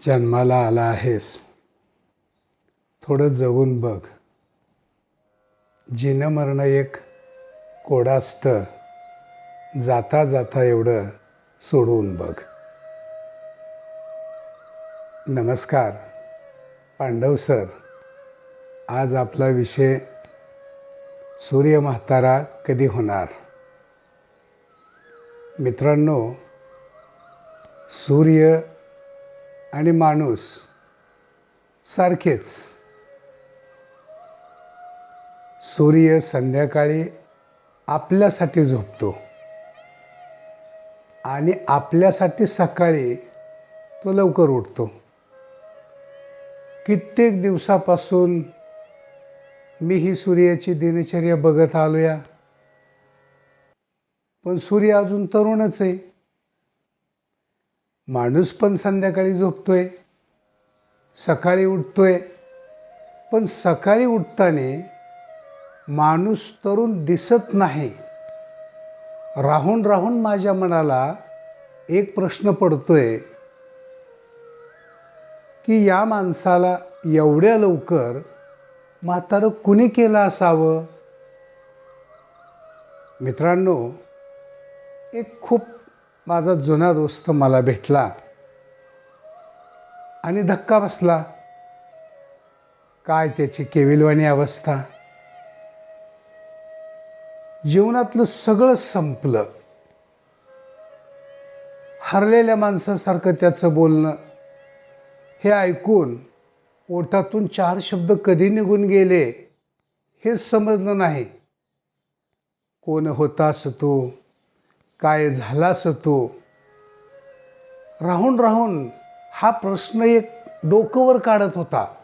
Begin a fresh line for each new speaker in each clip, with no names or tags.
जन्माला आला आहेस. थोडं जगून बघ. जिनं मरणं एक कोडास्त. असतं जाता जाता एवढं सोडवून बघ. नमस्कार पांडव सर. आज आपला विषय सूर्य म्हातारा कधी होणार? मित्रांनो सूर्य आणि माणूस सारखेच. सूर्य संध्याकाळी आपल्यासाठी झोपतो. आणि आपल्यासाठी सकाळी तो लवकर उठतो. कित्येक दिवसापासून मी ही सूर्याची दिनचर्या बघत आलो या पण सूर्य अजून तरुणच आहे. माणूस पण संध्याकाळी झोपतोय सकाळी उठतोय. पण सकाळी उठताना माणूस तरुण दिसत नाही. राहून राहून माझ्या मनाला एक प्रश्न पडतोय की या माणसाला एवढ्या लवकर म्हातारं कुणी केलं असावं? मित्रांनो एक खूप माझा जुना दोस्त मला भेटला. आणि धक्का बसला. काय त्याची केविलवाणी अवस्था? जीवनातलं सगळं संपलं. हरलेल्या माणसासारखं त्याचं बोलणं. हे ऐकून ओठातून चार शब्द कधी निघून गेले हे समजलं नाही. कोण होतास तू? काय झालास तू? राहून राहून हा प्रश्न एक डोकंवर काढत होता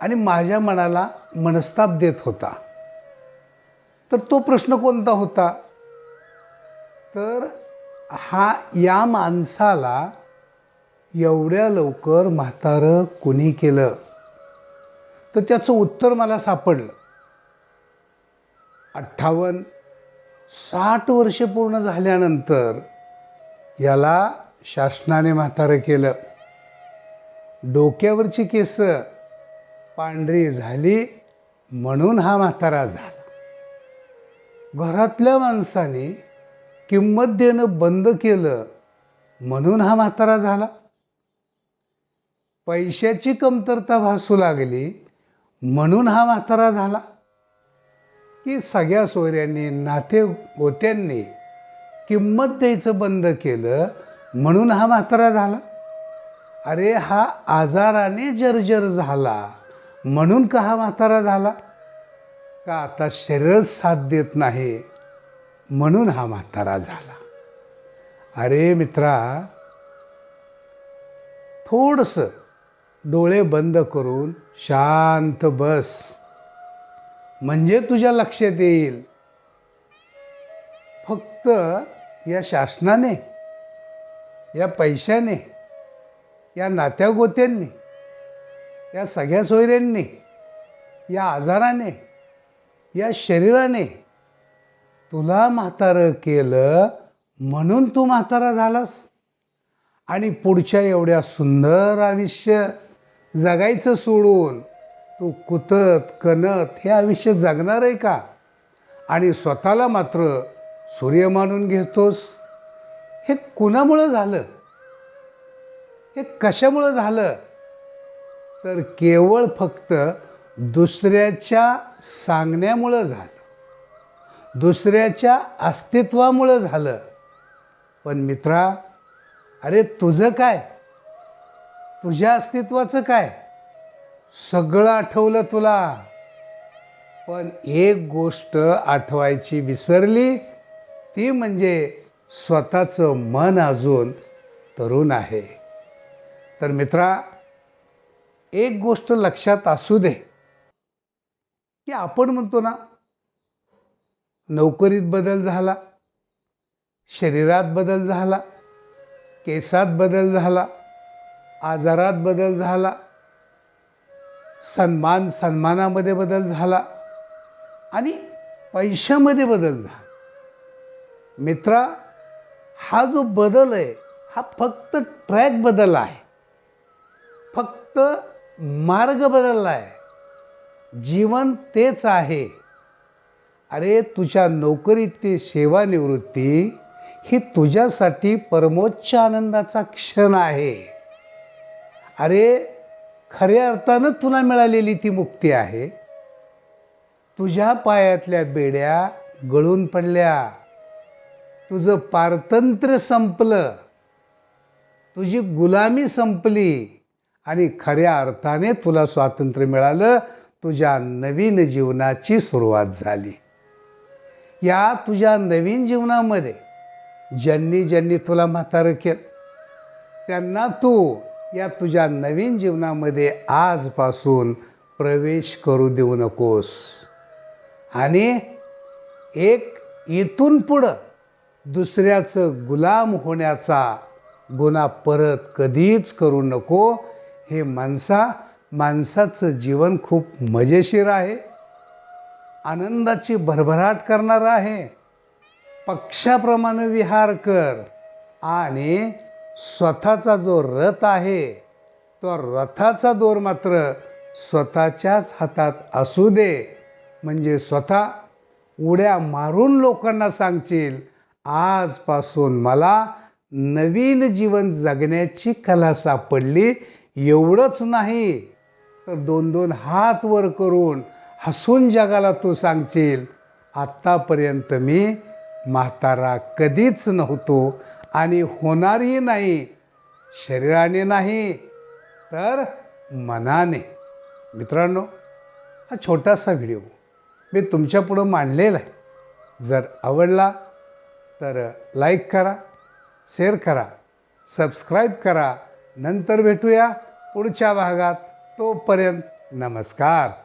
आणि माझ्या मनाला मनस्ताप देत होता. तर तो प्रश्न कोणता होता? तर हा या माणसाला एवढ्या लवकर म्हातारं कुणी केलं? तर त्याचं उत्तर मला सापडलं. अठ्ठावन्न साठ वर्ष पूर्ण झाल्यानंतर याला शासनाने म्हातारं केलं. डोक्यावरची केस पांढरी झाली म्हणून हा म्हातारा झाला. घरातल्या माणसाने किंमत देणं बंद केलं म्हणून हा म्हातारा झाला. पैशाची कमतरता भासू लागली म्हणून हा म्हातारा झाला. की सगळ्या सोयऱ्यांनी नाते गोत्यांनी किंमत द्यायचं बंद केलं म्हणून हा म्हातारा झाला. अरे हा आजाराने जर्जर झाला म्हणून का हा म्हातारा झाला? का आता शरीरच साथ देत नाही म्हणून हा म्हातारा झाला. अरे मित्रा थोडंसं डोळे बंद करून शांत बस. म्हणजे तुझ्या लक्षात येईल. फक्त या शासनाने या पैशाने या नात्या गोत्यांनी या सगळ्या सोयऱ्यांनी या आजाराने या शरीराने तुला म्हातारं केलं म्हणून तू म्हातारा झालास. आणि पुढच्या एवढ्या सुंदर आयुष्य जगायचं सोडून तू कुतत कणत हे आयुष्य जगणार आहे का? आणि स्वतःला मात्र सूर्य मानून घेतोस? हे कुणामुळं झालं? हे कशामुळं झालं? तर केवळ फक्त दुसऱ्याच्या सांगण्यामुळं झालं. दुसऱ्याच्या अस्तित्वामुळं झालं. पण मित्रा अरे तुझं काय? तुझ्या अस्तित्वाचं काय? सगळं आठवलं तुला. पण एक गोष्ट आठवायची विसरली ती म्हणजे स्वतःचं मन अजून तरुण आहे. तर मित्रा एक गोष्ट लक्षात असू दे की आपण म्हणतो ना नोकरीत बदल झाला शरीरात बदल झाला केसात बदल झाला आजारात बदल झाला सन्मान सन्मानामध्ये बदल झाला आणि पैशामध्ये बदल झाला. मित्रा हा जो बदल आहे हा फक्त ट्रॅक बदलला आहे. फक्त मार्ग बदलला आहे. जीवन तेच आहे. अरे तुझ्या नोकरीतली सेवानिवृत्ती ही तुझ्यासाठी परमोच्च आनंदाचा क्षण आहे. अरे खऱ्या अर्थानं तुला मिळालेली ती मुक्ती आहे. तुझ्या पायातल्या बेड्या गळून पडल्या. तुझं पारतंत्र्य संपलं. तुझी गुलामी संपली आणि खऱ्या अर्थाने तुला स्वातंत्र्य मिळालं. तुझ्या नवीन जीवनाची सुरुवात झाली. या तुझ्या नवीन जीवनामध्ये ज्यांनी ज्यांनी तुला म्हातारं केलं त्यांना तू या तुझ्या नवीन जीवनामध्ये आजपासून प्रवेश करू देऊ नकोस. आणि एक इथून पुढं दुसऱ्याचं गुलाम होण्याचा गुन्हा परत कधीच करू नको. हे माणसा माणसाचं जीवन खूप मजेशीर आहे. आनंदाची भरभराट करणारं आहे. पक्षाप्रमाणे विहार कर आणि स्वतःचा जो रथ आहे तो रथाचा दोर मात्र स्वतःच्याच हातात असू दे. म्हणजे स्वतः उड्या मारून लोकांना सांगशील आजपासून मला नवीन जीवन जगण्याची कला सापडली एवढंच नाही. तर दोन दोन हात वर करून हसून जगाला तू सांगशील आत्तापर्यंत मी म्हातारा कधीच नव्हतो. आणि होणारही नाही शरीराने नाही तर मनाने. मित्रांनो हा छोटासा व्हिडिओ मी तुमच्यापुढं मांडलेला आहे. जर आवडला तर लाईक करा शेअर करा सबस्क्राईब करा. नंतर भेटूया पुढच्या भागात. तोपर्यंत नमस्कार.